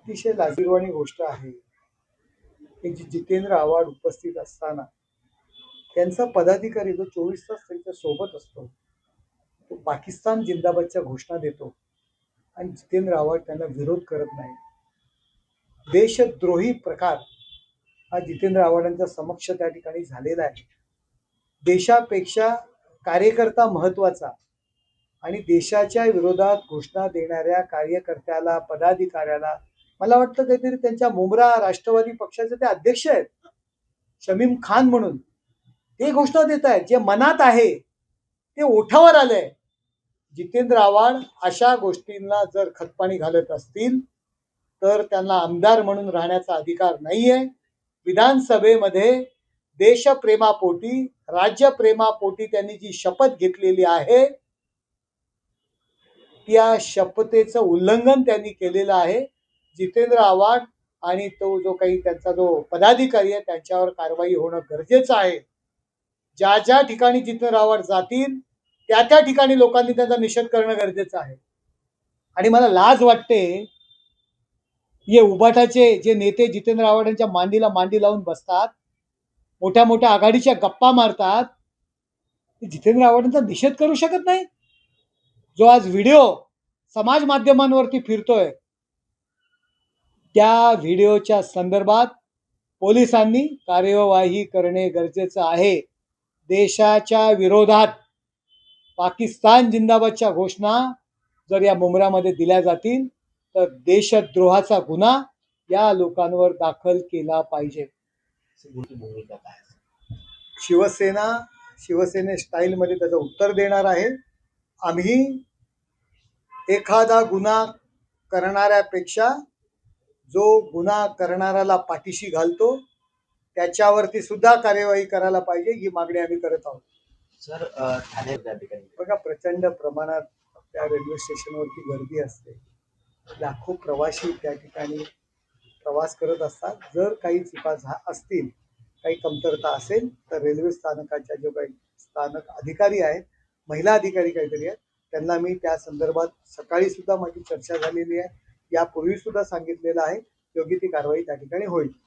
अतिशय लाजीरवाणी गोष्ट आहे की जी जितेंद्र आव्हाड उपस्थित असताना त्यांचा पदाधिकारी जो चोवीस तास त्यांच्यासोबत असतो तो पाकिस्तान जिंदाबादच्या घोषणा देतो आणि जितेंद्र आव्हाड त्यांना विरोध करत नाही. देशद्रोही प्रकार हा जितेंद्र आव्हाडांच्या समक्ष त्या ठिकाणी झालेला आहे. देशापेक्षा कार्यकर्ता महत्त्वाचा आणि देशाच्या विरोधात घोषणा देणाऱ्या कार्यकर्त्याला पदाधिकाऱ्याला मला वाटतं काहीतरी त्यांच्या मुंब्रा राष्ट्रवादी पक्षाचे ते अध्यक्ष आहेत. शमीम खान म्हणून. ते घोषणा देत आहेत. जे मनात आहे ते ओठावर आलंय. जितेंद्र आव्हाड अशा गोष्टींना जर खतपाणी घालत असतील तर त्यांना आमदार म्हणून राहण्याचा अधिकार नाहीये. विधानसभेमध्ये देशप्रेमापोटी राज्यप्रेमापोटी त्यांनी जी शपथ घेतलेली आहे त्या शपथेचं उल्लंघन त्यांनी केलेलं आहे. जितेंद्र आव्हाड आणि तो जो काही त्यांचा जो पदाधिकारी आहे त्यांच्यावर कारवाई होणं गरजेचं आहे. ज्या ज्या ठिकाणी जितेंद्र आव्हाड जातील त्या त्या ठिकाणी लोकांनी त्यांचा निषेध करणं गरजेचं आहे. आणि मला लाज वाटते हे उबाटाचे जे नेते जितेंद्र आव्हाड यांच्या मांडीला मांडी लावून बसतात मोठ्या मोठ्या आघाडीच्या गप्पा मारतात जितेंद्र आव्हाडांचा निषेध करू शकत नाही जो आज व्हिडिओ समाज माध्यमांवरती फिरतोय त्या व्हिडिओच्या संदर्भात पोलिसांनी कार्यवाही करणे गरजेचं आहे. देशाच्या विरोधात पाकिस्तान जिंदाबादच्या घोषणा जर या मुंबऱ्यामध्ये दिल्या जातील तर देशद्रोहाचा गुन्हा या लोकांवर दाखल केला पाहिजे. शिवसेना शिवसेने स्टाईलमध्ये त्याचं उत्तर देणार आहे. आम्ही एखादा गुन्हा करणाऱ्यापेक्षा जो गुन्हा करणाऱ्याला पाठीशी घालतो त्याच्यावरती सुद्धा कार्यवाही करायला पाहिजे ही मागणी आम्ही करत आहोत. सर ठाणे बघा प्रचंड प्रमाणात त्या रेल्वे स्टेशनवरती गर्दी असते. लाखो प्रवासी त्या ठिकाणी प्रवास करत असतात. जर काही चुका झा असतील काही कमतरता असेल तर रेल्वे स्थानकाच्या जो काही स्थानक अधिकारी आहेत महिला अधिकारी काहीतरी आहेत त्यांना मी त्या संदर्भात सकाळी सुद्धा माझी चर्चा झालेली आहे. यापूर्वी सुद्धा सांगितलेलं आहे. योग्य ती कारवाई त्या ठिकाणी होईल.